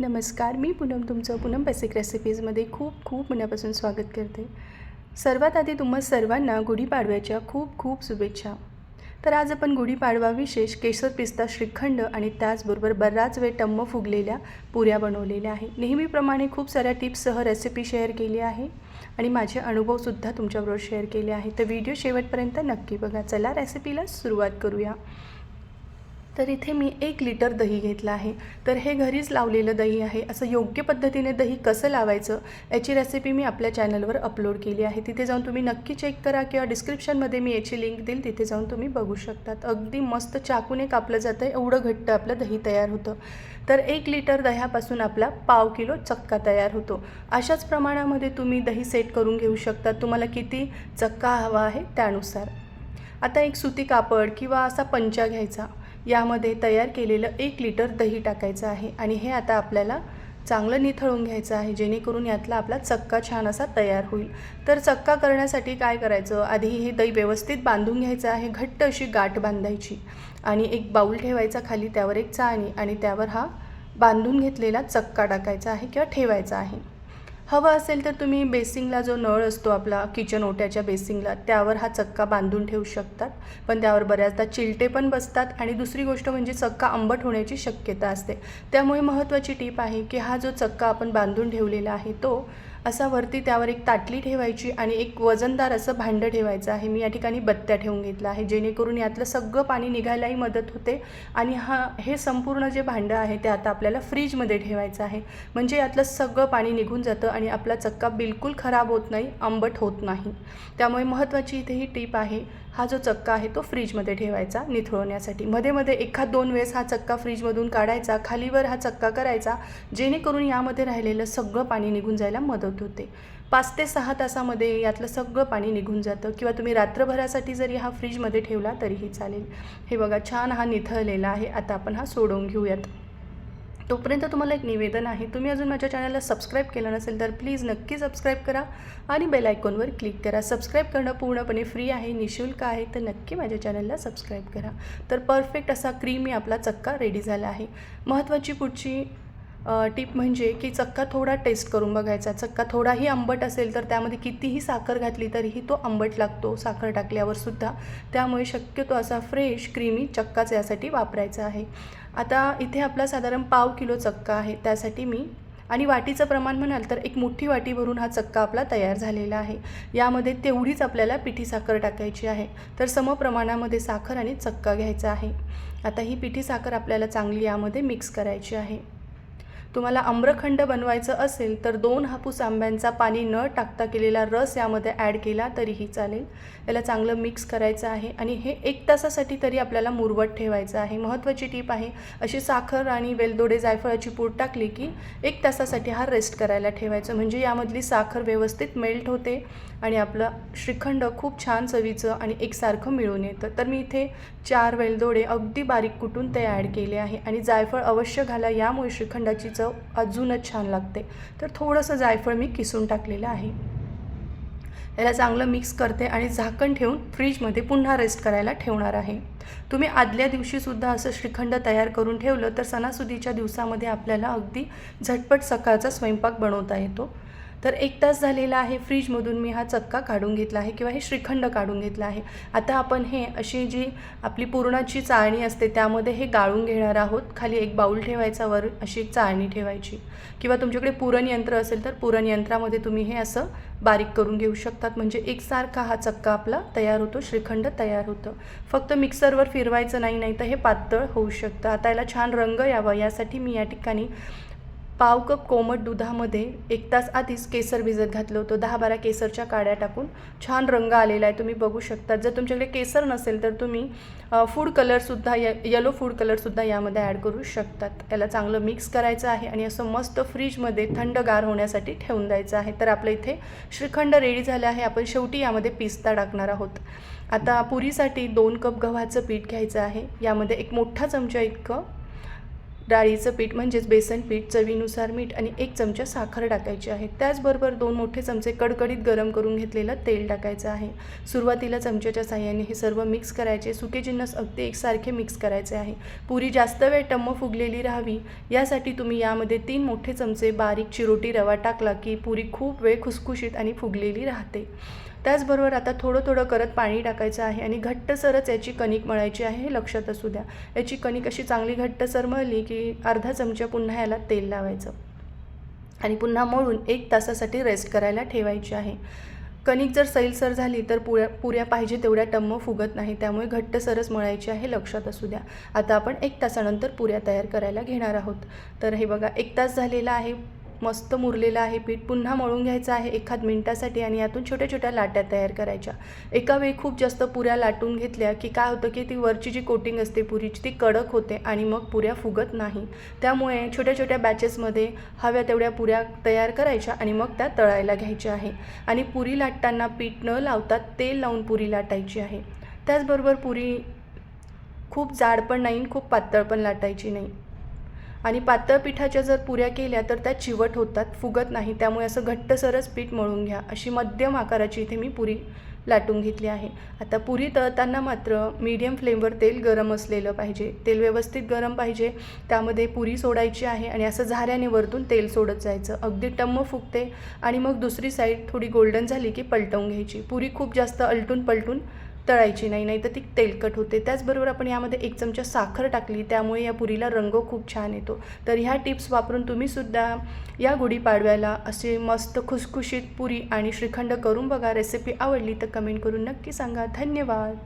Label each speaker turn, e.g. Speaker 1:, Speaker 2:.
Speaker 1: नमस्कार मी पूनम तुमचं पूनम बेसिक रेसिपीजमध्ये खूप खूप मनापासून स्वागत करते. सर्वात आधी तुम्हा सर्वांना गुढीपाडव्याच्या खूप खूप शुभेच्छा. तर आज आपण गुढीपाडवा विशेष केशर पिस्ता श्रीखंड आणि त्याचबरोबर बराच वेळ टम्म फुगलेल्या पुऱ्या बनवलेल्या आहे. नेहमीप्रमाणे खूप साऱ्या टिप्ससह रेसिपी शेअर केली आहे आणि माझे अनुभवसुद्धा तुमच्याबरोबर शेअर केले आहे तर व्हिडिओ शेवटपर्यंत नक्की बघा. चला रेसिपीला सुरुवात करूया. तर इथे मी एक लिटर दही घेतलं आहे. तर हे घरीच लावलेलं दही आहे. असं योग्य पद्धतीने दही कसं लावायचं याची रेसिपी मी आपल्या चॅनलवर अपलोड केली आहे. तिथे जाऊन तुम्ही नक्की चेक करा किंवा डिस्क्रिप्शनमध्ये मी याची लिंक देईल. तिथे जाऊन तुम्ही बघू शकतात. अगदी मस्त चाकूने कापलं जातं. एवढं घट्ट आपलं दही तयार होतं. तर एक लिटर दह्यापासून आपला पाव किलो चक्का तयार होतो. अशाच प्रमाणामध्ये तुम्ही दही सेट करून घेऊ शकता. तुम्हाला किती चक्का हवा आहे त्यानुसार. आता एक सुती कापड किंवा असा पंचा घ्यायचा. यामध्ये तयार केलेलं एक लिटर दही टाकायचं आहे आणि हे आता आपल्याला चांगलं निथळून घ्यायचं आहे जेणेकरून यातला आपला चक्का छान असा तयार होईल. तर चक्का करण्यासाठी काय करायचं? आधी हे दही व्यवस्थित बांधून घ्यायचं आहे घट्ट अशी गाठ बांधायची आणि एक बाऊल ठेवायचा खाली त्यावर एक चाळणी आणि त्यावर हा बांधून घेतलेला चक्का टाकायचा आहे किंवा ठेवायचा आहे. हवं असेल तर तुम्ही बेसिंगला जो नळ असतो आपला किचन ओट्याच्या बेसिंगला त्यावर हा चक्का बांधून ठेवू शकतात. पण त्यावर बऱ्याचदा चिलटे पण बसतात आणि दुसरी गोष्ट म्हणजे चक्का आंबट होण्याची शक्यता असते. त्यामुळे महत्त्वाची टीप आहे की हा जो चक्का आपण बांधून ठेवलेला आहे तो असा वरती त्यावर एक ताटली ठेवायची आणि एक वजनदार असं भांडं ठेवायचं आहे. मी या ठिकाणी बत्त्या ठेवून घेतलं आहे जेणेकरून यातलं सगळं पाणी निघायलाही मदत होते आणि हा हे संपूर्ण जे भांडं आहे ते आता आपल्याला फ्रीजमध्ये ठेवायचं आहे. म्हणजे यातलं सगळं पाणी निघून जातं आणि आपला चक्का बिलकुल खराब होत नाही आंबट होत नाही. त्यामुळे महत्त्वाची इथे ही टीप आहे हा जो चक्का आहे तो फ्रीजमध्ये ठेवायचा निथळवण्यासाठी मध्ये मध्ये एखाद दोन वेळेस हा चक्का फ्रीजमधून काढायचा खालीवर हा चक्का करायचा जेणेकरून यामध्ये राहिलेलं सगळं पाणी निघून जायला मदत होते. पाच ते सहा तासामध्ये यातलं सगळं पाणी निघून जातं किंवा तुम्ही रात्रभरासाठी जरी हा फ्रीजमध्ये ठेवला तरीही चालेल. हे बघा छान हा निथळलेला आहे. आता आपण हा सोडवून घेऊयात. तोपर्यंत तुम्हाला एक निवेदन आहे. तुम्ही अजून माझ्या चॅनलला सबस्क्राईब केलं नसेल तर प्लीज नक्की सबस्क्राईब करा आणि बेल आयकॉनवर क्लिक करा. सबस्क्राईब करणं पूर्णपणे फ्री आहे निशुल्क आहे तर नक्की माझ्या चॅनलला सबस्क्राईब करा. तर परफेक्ट असा क्रीमी आपला चक्का रेडी झाला आहे. महत्त्वाची पुढची टीप म्हणजे की चक्का थोडा टेस्ट करून बघायचा. चक्का थोडाही आंबट असेल तर त्यामध्ये कितीही साखर घातली तरीही तो आंबट लागतो साखर टाकल्यावर सुद्धा. त्यामुळे शक्यतो असा फ्रेश क्रीमी चक्काच यासाठी वापरायचा आहे. आता इथे आपला साधारण पाव किलो चक्का आहे त्यासाठी मी आणि वाटीचं प्रमाण म्हणाल तर एक मोठी वाटी भरून हा चक्का आपला तयार झालेला आहे. यामध्ये तेवढीच आपल्याला पिठी साखर टाकायची आहे. तर समप्रमाणामध्ये साखर आणि चक्का घ्यायचा आहे. आता ही पिठी साखर आपल्याला चांगली यामध्ये मिक्स करायची आहे. तुम्हाला आम्रखंड बनवायचं असेल तर दोन हापूस आंब्यांचा पाणी न टाकता केलेला रस यामध्ये ॲड केला तरीही चालेल. याला चांगलं मिक्स करायचं आहे आणि हे एक तासासाठी तरी आपल्याला मुरवट ठेवायचं आहे. महत्त्वाची टीप आहे अशी साखर आणि वेलदोडे जायफळाची पूड टाकली की एक तासासाठी हा रेस्ट करायला ठेवायचं. म्हणजे यामधली साखर व्यवस्थित मेल्ट होते आणि आपलं श्रीखंड खूप छान चवीचं आणि एकसारखं मिळून येतं. तर मी इथे चार वेलदोडे अगदी बारीक कुटून ते ॲड केले आहे आणि जायफळ अवश्य घाला. यामुळे श्रीखंडाची चव अजूनच छान लागते तर थोडंसं जायफळ मी किसून टाकलेलं आहे. याला चांगलं मिक्स करते आणि झाकण ठेवून फ्रीजमध्ये पुन्हा रेस्ट करायला ठेवणार आहे. तुम्ही आदल्या दिवशीसुद्धा असं श्रीखंड तयार करून ठेवलं तर सणासुदीच्या दिवसामध्ये आपल्याला अगदी झटपट सकाळचा स्वयंपाक बनवता येतो. तर एक तास झालेला आहे फ्रीजमधून मी हा चक्का काढून घेतला आहे किंवा हे श्रीखंड काढून घेतला आहे. आता आपण हे अशी जी आपली पुरणाची चाळणी असते त्यामध्ये हे गाळून घेणार आहोत. खाली एक बाऊल ठेवायचा वर अशी एक चाळणी ठेवायची. किंवा तुमच्याकडे पुरणयंत्र असेल तर पुरणयंत्रामध्ये तुम्ही हे असं बारीक करून घेऊ शकतात. म्हणजे एकसारखा हा चक्का आपला तयार होतो श्रीखंड तयार होतं. फक्त मिक्सरवर फिरवायचं नाही नाही तर हे पातळ होऊ शकतं. आता याला छान रंग यावा यासाठी मी या ठिकाणी पाव कप कोमट दुधामध्ये एक तास आधीच केसर भिजत घातलं होतं. दहा बारा केसरच्या काड्या टाकून छान रंग आलेला आहे. तुम्ही बघू शकता. जर तुमच्याकडे केसर नसेल तर तुम्ही फूड कलरसुद्धा य येलो फूड कलरसुद्धा यामध्ये ॲड करू शकतात. याला चांगलं मिक्स करायचं आहे आणि असं मस्त फ्रीजमध्ये थंडगार होण्यासाठी ठेवून द्यायचं आहे. तर आपलं इथे श्रीखंड रेडी झालं आहे. आपण शेवटी यामध्ये पिस्ता टाकणार आहोत. आता पुरीसाठी दोन कप गव्हाचं पीठ घ्यायचं आहे. यामध्ये एक मोठा चमचा इतकं डाळीचं पीठ म्हणजेच बेसन पीठ चवीनुसार मीठ आणि एक चमचा साखर टाकायची आहे. त्याचबरोबर दोन मोठे चमचे कडकडीत गरम करून घेतलेलं तेल टाकायचं आहे. सुरुवातीला चमच्याच्या साह्याने हे सर्व मिक्स करायचे. सुके जिन्नस अगदी एकसारखे मिक्स करायचे आहे. पुरी जास्त वेळ टम्म फुगलेली राहावी. यासाठी तुम्ही यामध्ये तीन मोठे चमचे बारीक चिरोटी रवा टाकला की पुरी खूप वेळ खुसखुशीत आणि फुगलेली राहते. त्याचबरोबर आता थोडं थोडं करत पाणी टाकायचं आहे आणि घट्टसरच याची कणिक मळायची आहे हे लक्षात असू द्या. याची कणिक अशी चांगली घट्टसर मळली की अर्धा चमचा पुन्हा याला तेल लावायचं आणि पुन्हा मळून एक तासासाठी रेस्ट करायला ठेवायची आहे. कणिक जर सैलसर झाली तर पुऱ्या पुऱ्या पाहिजे तेवढ्या टम्म फुगत नाही त्यामुळे घट्टसरच मळायची आहे लक्षात असू द्या. आता आपण एक तासानंतर पुऱ्या तयार करायला घेणार आहोत. तर हे बघा एक तास झालेला आहे मस्त मुरलेलं आहे पीठ. पुन्हा मळून घ्यायचं आहे एखाद मिनटासाठी आणि यातून छोट्या छोट्या लाट्या तयार करायच्या. एका वेळी खूप जास्त पुऱ्या लाटून घेतल्या की काय होतं की ती वरची जी कोटिंग असते पुरीची ती कडक होते आणि मग पुऱ्या फुगत नाही. त्यामुळे छोट्या छोट्या बॅचेसमध्ये हव्या तेवढ्या पुऱ्या तयार करायच्या आणि मग त्या तळायला घ्यायच्या आहे. आणि पुरी लाटताना पीठ न लावता तेल लावून पुरी लाटायची आहे. त्याचबरोबर पुरी खूप जाड पण नाही खूप पातळ पण लाटायची नाही. आणि पातळ पिठाच्या जर पुऱ्या केल्या तर त्या चिवट होतात फुगत नाही. त्यामुळे असं घट्टसरच पीठ मळून घ्या. अशी मध्यम आकाराची इथे मी पुरी लाटून घेतली आहे. आता पुरी तळताना मात्र मीडियम फ्लेमवर तेल गरम असलेलं पाहिजे. तेल व्यवस्थित गरम पाहिजे. त्यामध्ये पुरी सोडायची आहे आणि असं झाऱ्याने वरतून तेल सोडत जायचं. अगदी टम्म फुगते आणि मग दुसरी साईड थोडी गोल्डन झाली की पलटवून घ्यायची. पुरी खूप जास्त अलटून पलटून तळायची नाही नाही तर ती तेलकट होते. त्याचबरोबर आपण यामध्ये एक चमचा साखर टाकली त्यामुळे या पुरीला रंग खूप छान येतो. तर ह्या टिप्स वापरून तुम्हीसुद्धा या गुढीपाडव्याला असे मस्त खुसखुशीत पुरी आणि श्रीखंड करून बघा. रेसिपी आवडली तर कमेंट करून नक्की सांगा. धन्यवाद.